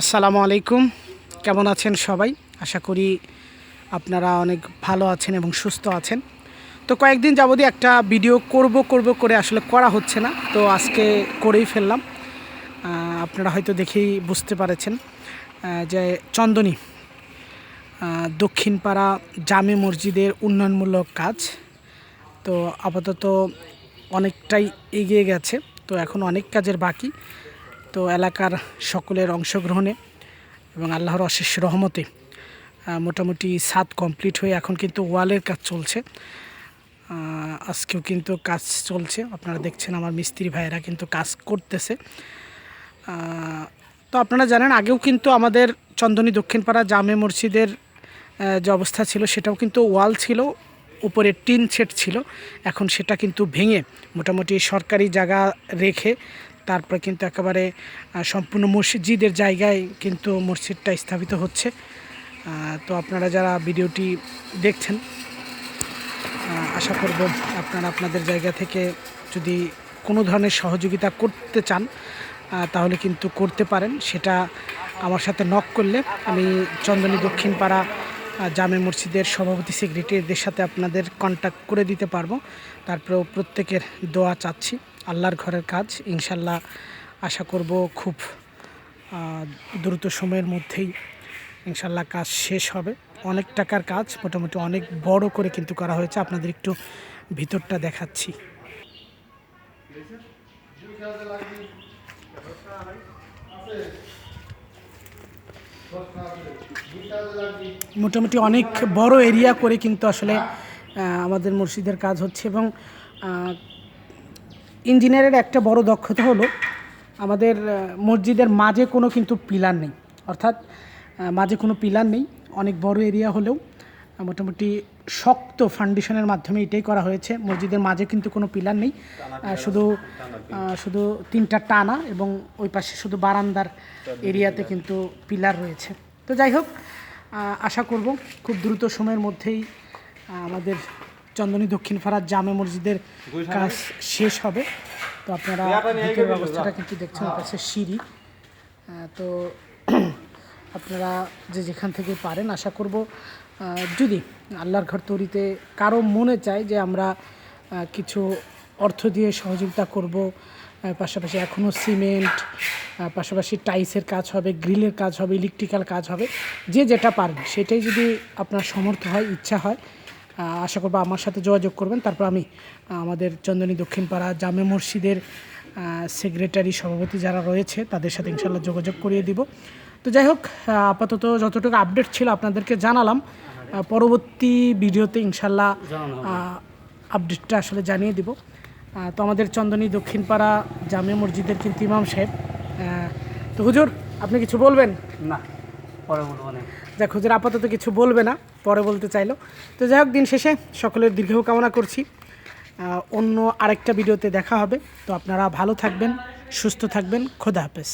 আসসালামু আলাইকুম। কেমন আছেন সবাই? আশা করি আপনারা অনেক ভালো আছেন এবং সুস্থ আছেন। তো কয়েকদিন যাবতীয় একটা ভিডিও করব করব করে আসলে করা হচ্ছে না। তো আজকে করেই ফেললাম। আপনারা হয়তো দেখেই বুঝতে পারেছেন যে চন্দনী দক্ষিণপাড়া জামে মসজিদের উন্নয়নমূলক কাজ। তো আপাতত অনেকটাই এগিয়ে গেছে। তো এখন অনেক কাজের বাকি। তো এলাকার সকলের অংশগ্রহণে এবং আল্লাহর অশেষ রহমতে মোটামুটি সাত কমপ্লিট হয়ে এখন কিন্তু ওয়ালের কাজ চলছে। আজকেও কিন্তু কাজ চলছে। আপনারা দেখছেন আমার মিস্ত্রি ভাইয়েরা কিন্তু কাজ করতেছে। তো আপনারা জানেন, আগেও কিন্তু আমাদের চন্দনী দক্ষিণপাড়া জামে মসজিদের যে অবস্থা ছিল, সেটাও কিন্তু ওয়াল ছিল, উপরে টিন সেট ছিল। এখন সেটা কিন্তু ভেঙে মোটামুটি সরকারি জায়গা রেখে তারপরে কিন্তু একেবারে সম্পূর্ণ মসজিদের জায়গায় কিন্তু মসজিদটা স্থাপিত হচ্ছে। তো আপনারা যারা ভিডিওটি দেখছেন আশা করব আপনারা আপনাদের জায়গা থেকে যদি কোনো ধরনের সহযোগিতা করতে চান তাহলে কিন্তু করতে পারেন। সেটা আমার সাথে নক করলে আমি চন্দনী দক্ষিণ পাড়া জামে মসজিদের সভাপতি সেক্রেটারিদের সাথে আপনাদের কন্ট্যাক্ট করে দিতে পারব। তারপরেও প্রত্যেকের দোয়া চাচ্ছি। আল্লাহর ঘরের কাজ। ইনশাল্লাহ আশা করব খুব দ্রুত সময়ের মধ্যেই ইনশাল্লাহ কাজ শেষ হবে। অনেক টাকার কাজ, মোটামুটি অনেক বড় করে কিন্তু করা হয়েছে। আপনাদের একটু ভিতরটা দেখাচ্ছি। মোটামুটি অনেক বড় এরিয়া করে কিন্তু আসলে আমাদের মসজিদের কাজ হচ্ছে এবং ইঞ্জিনিয়ারের একটা বড় দক্ষতা হলো আমাদের মসজিদের মাঝে কোনো কিন্তু পিলার নেই। অর্থাৎ মাঝে কোনো পিলার নেই অনেক বড় এরিয়া হলেও মোটামুটি শক্ত ফাউন্ডেশনের মাধ্যমে এটাই করা হয়েছে। মসজিদের মাঝে কিন্তু কোনো পিলার নেই। শুধু শুধু তিনটা টানা এবং ওই পাশে শুধু বারান্দার এরিয়াতে কিন্তু পিলার রয়েছে। তো যাই হোক আশা করব খুব দ্রুত সময়ের মধ্যেই আমাদের চন্দনী দক্ষিণ ফারার জামে মসজিদের কাজ শেষ হবে। তো আপনারা ভিতরের অবস্থাটা কিন্তু দেখছেন? কাছে সিঁড়ি। তো আপনারা যে যেখান থেকে পারেন আশা করব যদি আল্লাহর ঘর তৈরিতে কারও মনে চায় যে আমরা কিছু অর্থ দিয়ে সহযোগিতা করব পাশাপাশি এখনও সিমেন্ট পাশাপাশি টাইসের কাজ হবে গ্রিলের কাজ হবে ইলেকট্রিক্যাল কাজ হবে যে যেটা পারেন সেটাই যদি আপনার সমর্থ হয় ইচ্ছা হয় আশা করব আমার সাথে যোগাযোগ করবেন। তারপর আমি আমাদের চন্দনী দক্ষিণপাড়া জামে মসজিদের সেক্রেটারি সভাপতি যারা রয়েছে তাদের সাথে ইনশাল্লাহ যোগাযোগ করিয়ে দিব। তো যাই হোক আপাতত যতটুকু আপডেট ছিল আপনাদেরকে জানালাম পরবর্তী ভিডিওতে ইনশাল্লাহ আপডেটটা আসলে জানিয়ে দিব। তো আমাদের চন্দনী দক্ষিণপাড়া জামে মসজিদের কিন্তু ইমাম সাহেব তো হুজুর আপনি কিছু বলবেন? না। পরে বলব না যাক হুজুর আপাতত কিছু বলবে না, পরে বলতে চাইলো। তো যাই হোক, দিন শেষে সকলের দীর্ঘ কামনা করছি। অন্য আরেকটা ভিডিওতে দেখা হবে। তো আপনারা ভালো থাকবেন, সুস্থ থাকবেন। খোদা হাফেজ।